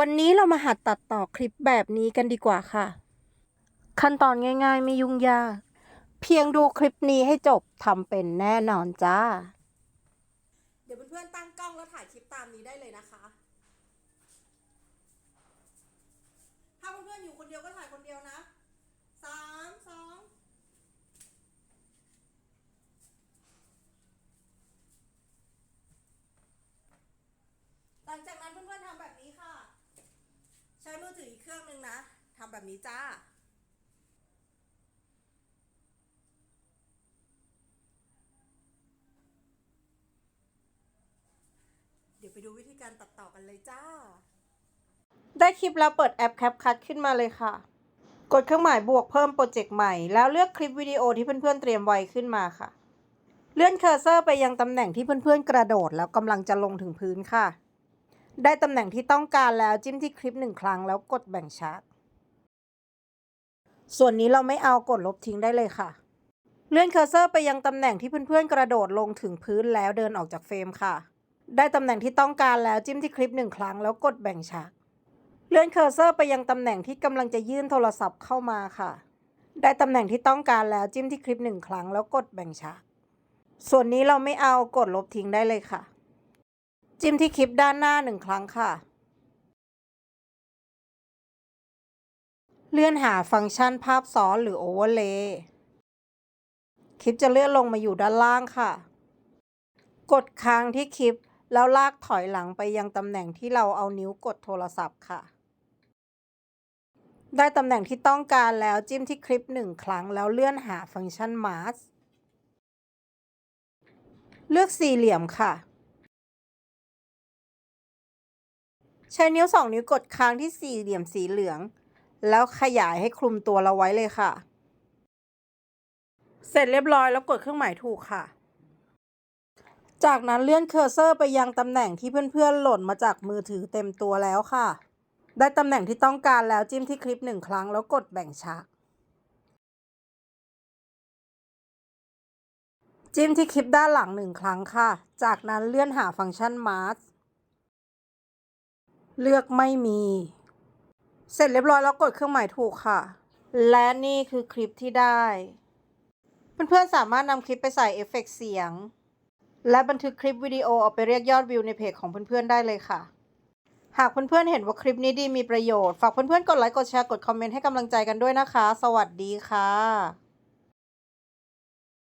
วันนี้เรามาหัดตัดต่อคลิปแบบนี้กันดีกว่าค่ะ ขั้นตอนง่าย ๆ ไม่ยุ่งยาก เพียงดูคลิปนี้ให้จบทำเป็นแน่นอนจ้า เดี๋ยวเพื่อนๆตั้งกล้องแล้วถ่ายคลิปตามนี้ได้เลยนะคะ ถ้าเพื่อนๆอยู่คนเดียวก็ถ่ายคนเดียวนะสามสองหลังจากนั้นเพื่อนๆทำแบบนี้ค่ะ ใช้มือถืออีกเครื่องหนึ่งนะทำแบบนี้จ้า เดี๋ยวไปดูวิธีการตัดต่อกันเลยจ้า ได้คลิปแล้วเปิดแอป CapCut ขึ้นมาเลยค่ะ กดเครื่องหมายบวกเพิ่มโปรเจกต์ใหม่ แล้วเลือกคลิปวิดีโอที่เพื่อนๆเตรียมไว้ขึ้นมาค่ะ เลื่อนเคอร์เซอร์ไปยังตำแหน่งที่เพื่อนๆกระโดดแล้วกำลังจะลงถึงพื้นค่ะ ได้ตำแหน่งที่ต้องการแล้วจิ้มที่คลิปหนึ่งครั้งแล้วกดแบ่งชาร์ตส่วนนี้เราไม่เอากดลบทิ้งได้เลยค่ะ เลื่อนเคอร์เซอร์ไปยังตำแหน่งที่เพื่อนๆกระโดดลงถึงพื้นแล้วเดินออกจากเฟรมค่ะ ได้ตำแหน่งที่ต้องการแล้วจิ้มที่คลิปหนึ่งครั้งแล้วกดแบ่งฉาก เลื่อนเคอร์เซอร์ไปยังตำแหน่งที่กำลังจะยื่นโทรศัพท์เข้ามาค่ะ ได้ตำแหน่งที่ต้องการแล้วจิ้มที่คลิปหนึ่งครั้งแล้วกดแบ่งฉาก ส่วนนี้เราไม่เอากดลบทิ้งได้เลยค่ะ จิ้มที่คลิปด้านหน้าหนึ่งครั้งค่ะ เลื่อนหาฟังก์ชันภาพซ้อนหรือโอเวอร์เลย์คลิปจะเลื่อนลงมาอยู่ด้านล่างค่ะ กดค้างที่คลิปแล้วลากถอยหลังไปยังตำแหน่งที่เราเอานิ้วกดโทรศัพท์ค่ะ ได้ตำแหน่งที่ต้องการแล้วจิ้มที่คลิปหนึ่งครั้งแล้วเลื่อนหาฟังก์ชัน Mask เลือกสี่เหลี่ยมค่ะ ใช้นิ้วสองนิ้วกดค้างที่สี่เหลี่ยมสีเหลือง แล้วขยายให้คลุมตัวเราไว้เลยค่ะ เสร็จเรียบร้อยแล้วกดเครื่องหมายถูกค่ะ จากนั้นเลื่อนเคอร์เซอร์ไปยังตำแหน่งที่เพื่อนๆหล่นมาจากมือถือเต็มตัวแล้วค่ะ ได้ตำแหน่งที่ต้องการแล้วจิ้มที่คลิปหนึ่งครั้งแล้วกดแบ่งฉากจิ้มที่คลิปด้านหลังหนึ่งครั้งค่ะ จากนั้นเลื่อนหาฟังก์ชัน Mask เลือกไม่มี เสร็จเรียบร้อยแล้วกดเครื่องหมายถูกค่ะ และนี่คือคลิปที่ได้ เพื่อนๆสามารถนำคลิปไปใส่เอฟเฟกต์เสียง และบันทึกคลิปวิดีโอเอาไปเรียกยอดวิวในเพจของเพื่อนๆได้เลยค่ะ หากเพื่อนๆเห็นว่าคลิปนี้ดีมีประโยชน์ ฝากเพื่อนๆกดไลค์กดแชร์กดคอมเมนต์ให้กำลังใจกันด้วยนะคะ สวัสดีค่ะ